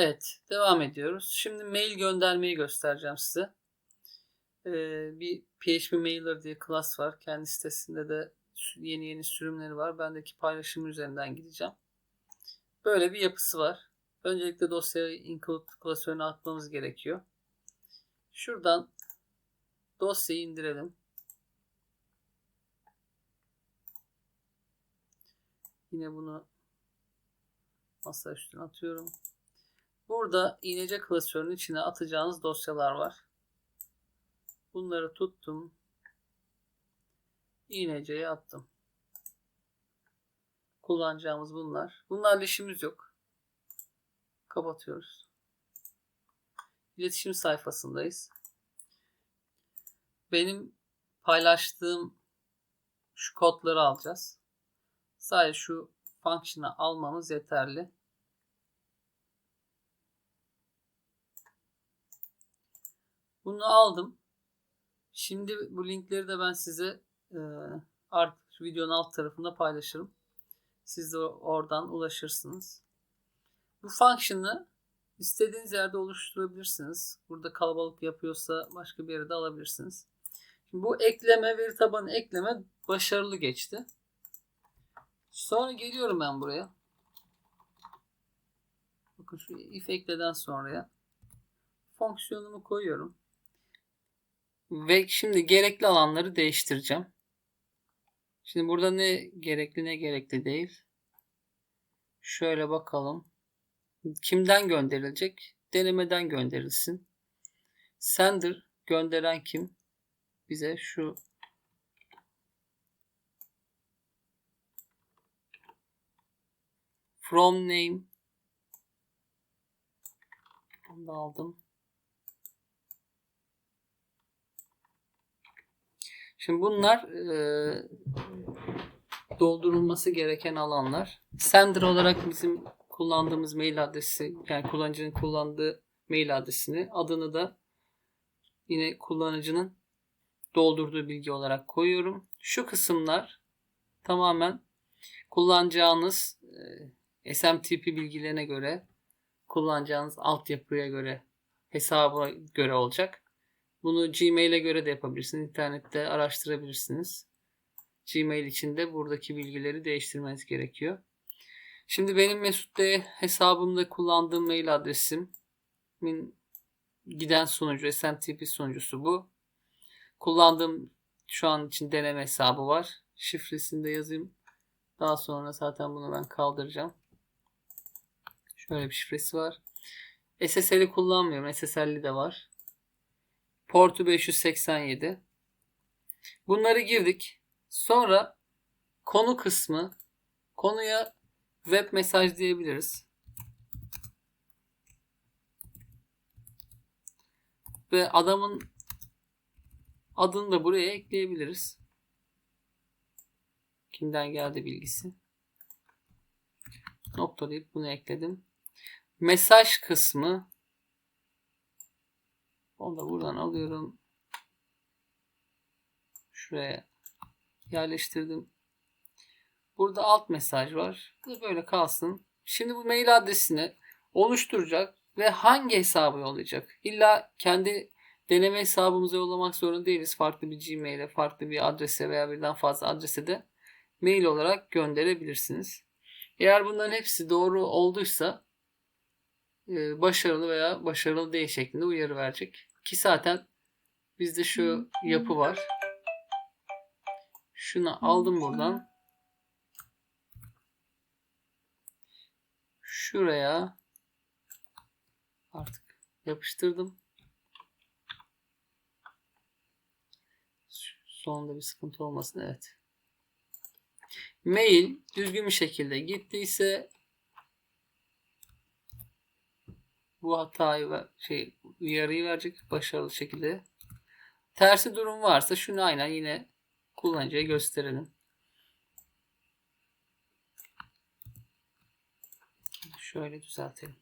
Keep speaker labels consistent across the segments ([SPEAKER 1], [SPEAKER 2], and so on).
[SPEAKER 1] Evet, devam ediyoruz. Şimdi mail göndermeyi göstereceğim size. Ee, bir PHP Mailer diye class var. Kendi sitesinde de yeni yeni sürümleri var. Bendeki paylaşım üzerinden gideceğim. Böyle bir yapısı var. Öncelikle dosyayı include klasörüne atmamız gerekiyor. Şuradan dosyayı indirelim. Yine bunu masa üstüne atıyorum. Burada iğnece klasörünün içine atacağınız dosyalar var. Bunları tuttum. İğneceye attım. Kullanacağımız bunlar. Bunlarla işimiz yok. Kapatıyoruz. İletişim sayfasındayız. Benim paylaştığım şu kodları alacağız. Sadece şu function'ı almamız yeterli. Bunu aldım. Şimdi bu linkleri de ben size e, artık videonun alt tarafında paylaşırım. Siz de oradan ulaşırsınız. Bu function'ı istediğiniz yerde oluşturabilirsiniz. Burada kalabalık yapıyorsa başka bir yere de alabilirsiniz. Şimdi bu ekleme, veri tabanı ekleme başarılı geçti. Sonra geliyorum ben buraya. Bakın şu if ekleden sonraya fonksiyonumu koyuyorum. Ve şimdi gerekli alanları değiştireceğim. Şimdi burada ne gerekli ne gerekli değil. Şöyle bakalım. Kimden gönderilecek? Denemeden gönderilsin. Sender gönderen kim? Bize şu from name bunu aldım. Şimdi bunlar e, doldurulması gereken alanlar. Sender olarak bizim kullandığımız mail adresi yani kullanıcının kullandığı mail adresini adını da yine kullanıcının doldurduğu bilgi olarak koyuyorum. Şu kısımlar tamamen kullanacağınız e, SMTP bilgilerine göre kullanacağınız altyapıya göre hesaba göre olacak. Bunu Gmail'e göre de yapabilirsiniz. İnternette araştırabilirsiniz. Gmail için de buradaki bilgileri değiştirmeniz gerekiyor. Şimdi benim Mesut D hesabımda kullandığım mail adresimin giden sonucu, SMTP sonucusu bu. Kullandığım şu an için deneme hesabı var. Şifresini de yazayım. Daha sonra zaten bunu ben kaldıracağım. Şöyle bir şifresi var. SSL'i kullanmıyorum. SSL'li de var. Portu 587. Bunları girdik. Sonra konu kısmı konuya web mesaj diyebiliriz. Ve adamın adını da buraya ekleyebiliriz. Kimden geldi bilgisi. Noktalayıp bunu ekledim. Mesaj kısmı onu da buradan alıyorum. Şuraya yerleştirdim. Burada alt mesaj var. Böyle kalsın. Şimdi bu mail adresini oluşturacak ve hangi hesabı yollayacak? İlla kendi deneme hesabımıza yollamak zorunda değiliz. Farklı bir Gmail'e, farklı bir adrese veya birden fazla adrese de mail olarak gönderebilirsiniz. Eğer bunların hepsi doğru olduysa e, başarılı veya başarılı değil şeklinde uyarı verecek. Ki zaten bizde şu yapı var. Şunu aldım buradan. Şuraya artık yapıştırdım. Sonunda bir sıkıntı olmasın. Evet. Mail düzgün bir şekilde gittiyse bu hatayı ve şey uyarıyı verecek başarılı şekilde. Tersi durum varsa şunu aynen yine kullanıcıya gösterelim. Şöyle düzeltelim.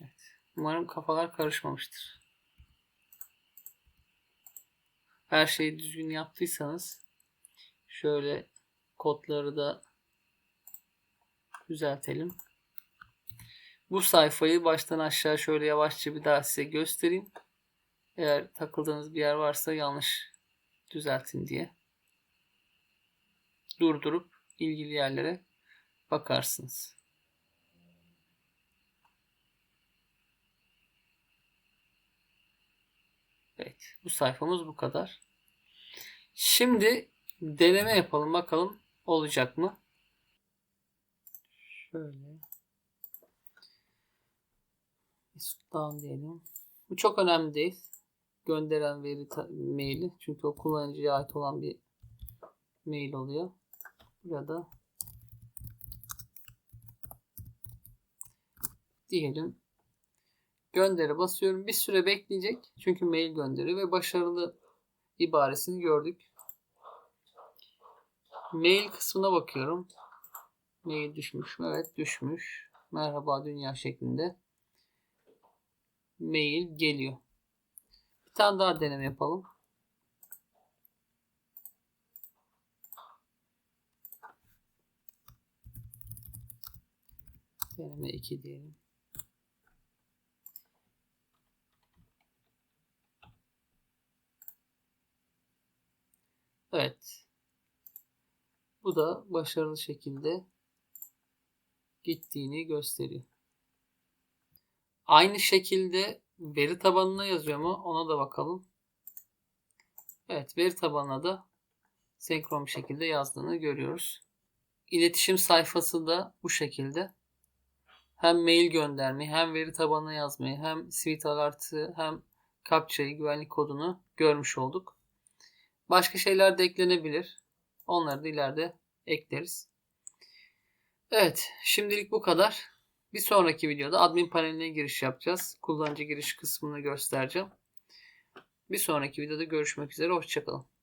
[SPEAKER 1] Evet. Umarım kafalar karışmamıştır. Her şeyi düzgün yaptıysanız şöyle kodları da Düzeltelim. Bu sayfayı baştan aşağı şöyle yavaşça bir daha size göstereyim. Eğer takıldığınız bir yer varsa yanlış düzeltin diye. Durdurup ilgili yerlere bakarsınız. Evet, bu sayfamız bu kadar. Şimdi deneme yapalım bakalım olacak mı? Şöyle. Down diyelim. Bu çok önemli değil. Gönderen veri maili. Çünkü o kullanıcıya ait olan bir mail oluyor. Burada diyelim gönderi basıyorum. Bir süre bekleyecek. Çünkü mail gönderi ve başarılı ibaresini gördük. Mail kısmına bakıyorum. Mail düşmüş mü? Evet düşmüş. Merhaba dünya şeklinde. Mail geliyor. Bir tane daha deneme yapalım. Deneme 2 diyelim. Evet. Bu da başarılı şekilde gittiğini gösteriyor. Aynı şekilde veri tabanına yazıyor mu? Ona da bakalım. Evet, veri tabanına da senkron bir şekilde yazdığını görüyoruz. İletişim sayfası da bu şekilde. Hem mail göndermeyi, hem veri tabanına yazmayı, hem suite alertı, hem captcha'yı, güvenlik kodunu görmüş olduk. Başka şeyler de eklenebilir. Onları da ileride ekleriz. Evet, şimdilik bu kadar. Bir sonraki videoda admin paneline giriş yapacağız. Kullanıcı giriş kısmını göstereceğim. Bir sonraki videoda görüşmek üzere. Hoşçakalın.